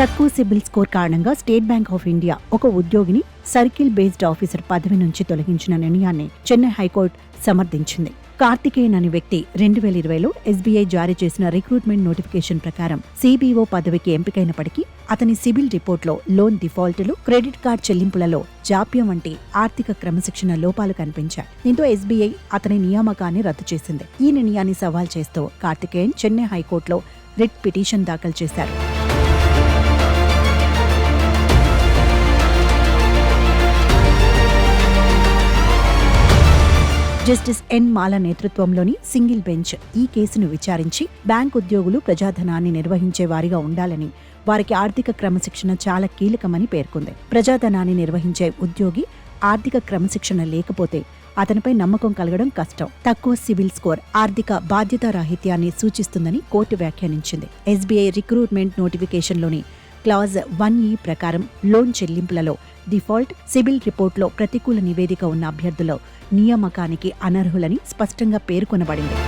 తక్కువ సిబిల్ స్కోర్ కారణంగా State Bank of India ఒక ఉద్యోగిని సర్కిల్ బేస్డ్ ఆఫీసర్ పదవి నుంచి తొలగించిన నిర్ణయాన్ని చెన్నై హైకోర్టు సమర్థించింది. కార్తికేయన్ అనే వ్యక్తి రెండు వేల ఇరవైలో ఎస్బీఐ జారీ చేసిన రిక్రూట్మెంట్ నోటిఫికేషన్ ప్రకారం సిబిఓ పదవికి ఎంపికైనప్పటికీ అతని సిబిల్ రిపోర్ట్లో లోన్ డిఫాల్టులు క్రెడిట్ కార్డ్ చెల్లింపులలో జాప్యం వంటి ఆర్థిక క్రమశిక్షణ లోపాలు కనిపించాయి. దీంతో ఎస్బీఐ అతని నియామకాన్ని రద్దు చేసింది. ఈ నిర్ణయాన్ని సవాల్ చేస్తూ కార్తికేయన్ చెన్నై హైకోర్టులో రిట్ పిటిషన్ దాఖలు చేశారు. జస్టిస్ ఎన్ మాల నేతృత్వంలోని సింగిల్ బెంచ్ ఈ కేసును విచారించి బ్యాంక్ ఉద్యోగులు ప్రజాధనాన్ని నిర్వహించే వారిగా ఉండాలని వారికి ఆర్థిక క్రమశిక్షణ చాలా కీలకమని పేర్కొంది. ప్రజాధనాన్ని నిర్వహించే ఉద్యోగి ఆర్థిక క్రమశిక్షణ లేకపోతే అతనిపై నమ్మకం కలగడం కష్టం. తక్కువ సివిల్ స్కోర్ ఆర్థిక బాధ్యతారాహిత్యాన్ని సూచిస్తుందని కోర్టు వ్యాఖ్యానించింది. ఎస్బీఐ రిక్రూట్మెంట్ నోటిఫికేషన్లోని క్లాజ్ వన్ ఈ ప్రకారం లోన్ చెల్లింపులలో డిఫాల్ట్ సిబిల్ రిపోర్ట్లో ప్రతికూల నివేదిక ఉన్న అభ్యర్థులు నియామకానికి అనర్హులని స్పష్టంగా పేర్కొనబడింది.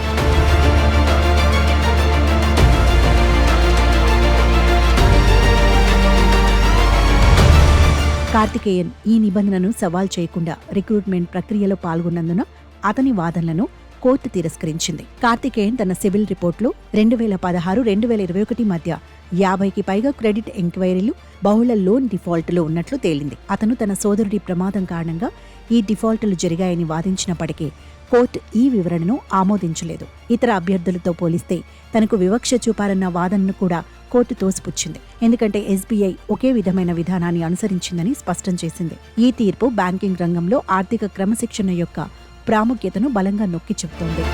కార్తికేయన్ ఈ నిబంధనను సవాల్ చేయకుండా రిక్రూట్మెంట్ ప్రక్రియలో పాల్గొన్నందున అతని వాదనలను కోర్టు తిరస్కరించింది. కార్తికేయన్ తన సివిల్ రిపోర్ట్లో రెండు వేల పదహారు రెండు వేల ఇరవై ఒకటి మధ్య యాభైకి పైగా క్రెడిట్ ఎంక్వైరీలు బహుళ లోన్ డిఫాల్ట్లు ఉన్నట్లు తేలింది. అతను తన సోదరుడి ప్రమాదం కారణంగా ఈ డిఫాల్టులు జరిగాయని వాదించినప్పటికీ కోర్టు ఈ వివరణను ఆమోదించలేదు. ఇతర అభ్యర్థులతో పోలిస్తే తనకు వివక్ష చూపారన్న వాదనను కూడా కోర్టు తోసిపుచ్చింది. ఎందుకంటే ఎస్బీఐ ఒకే విధమైన విధానాన్ని అనుసరించిందని స్పష్టం చేసింది. ఈ తీర్పు బ్యాంకింగ్ రంగంలో ఆర్థిక క్రమశిక్షణ యొక్క ప్రాముఖ్యతను బలంగా నొక్కి చెబుతోంది.